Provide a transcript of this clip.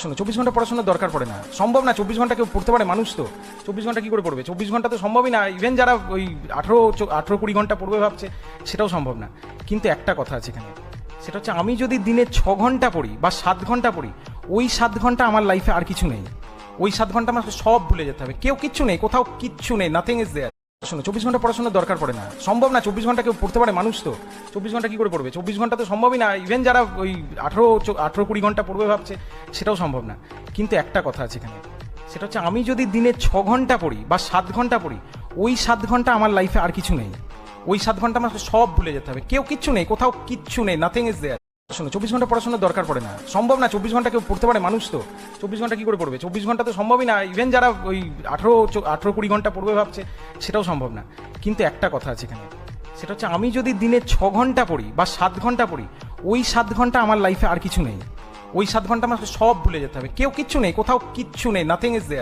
শোনো চব্বিশ ঘণ্টা পড়াশোনার দরকার পড়ে না। সম্ভব না, চব্বিশ ঘণ্টা কেউ পড়তে পারে মানুষ তো। চব্বিশ ঘণ্টা কী করে পড়বে? চব্বিশ ঘণ্টা তো সম্ভবই না। ইভেন যারা ওই আঠেরো আঠেরো কুড়ি ঘণ্টা পড়বে ভাবছে, সেটাও সম্ভব না। কিন্তু একটা কথা আছে এখানে। সেটা হচ্ছে আমি যদি দিনে ছ ঘণ্টা পড়ি বা সাত ঘণ্টা পড়ি, ওই সাত ঘণ্টা আমার লাইফে আর কিছু নেই। ওই সাত ঘণ্টা আমাকে সব ভুলে যেতে হবে। কেউ কিচ্ছু নেই, কোথাও কিচ্ছু নেই নাথিং ইজ দেয়ার শোনো চব্বিশ ঘণ্টা পড়াশোনার দরকার পড়ে না। সম্ভব না, চব্বিশ ঘণ্টা কেউ পড়তে পারে, মানুষ তো। চব্বিশ ঘণ্টা কি করে পড়বে? চব্বিশ ঘণ্টা তো সম্ভবই না। ইভেন যারা ওই আঠেরো আঠেরো কুড়ি ঘণ্টা পড়বে ভাবছে, সেটাও সম্ভব না। কিন্তু একটা কথা আছে এখানে। সেটা হচ্ছে আমি যদি দিনে ছ ঘণ্টা পড়ি বা সাত ঘণ্টা পড়ি, ওই সাত ঘণ্টা আমার লাইফে আর কিছু নেই। ওই সাত ঘণ্টা আমাকে সব ভুলে যেতে হবে। কেউ কিচ্ছু নেই, কোথাও কিচ্ছু নেই নাথিং ইজ দেয়ার শোনো, চব্বিশ ঘণ্টা পড়াশোনার দরকার পড়ে না। সম্ভব না, চব্বিশ ঘণ্টা কেউ পড়তে পারে, মানুষ তো। চব্বিশ ঘণ্টা কী করে পড়বে? চব্বিশ ঘণ্টা তো সম্ভবই না। ইভেন যারা ওই আঠেরো আঠেরো কুড়ি ঘণ্টা পড়বে ভাবছে, সেটাও সম্ভব না। কিন্তু একটা কথা আছে এখানে। সেটা হচ্ছে, আমি যদি দিনে ছ ঘণ্টা পড়ি বা সাত ঘণ্টা পড়ি, ওই সাত ঘণ্টা আমার লাইফে আর কিছু নেই। ওই সাত ঘণ্টা আমাকে সব ভুলে যেতে হবে। কেউ কিচ্ছু নেই, কোথাও কিচ্ছু নেই নাথিং ইজ দেয়ার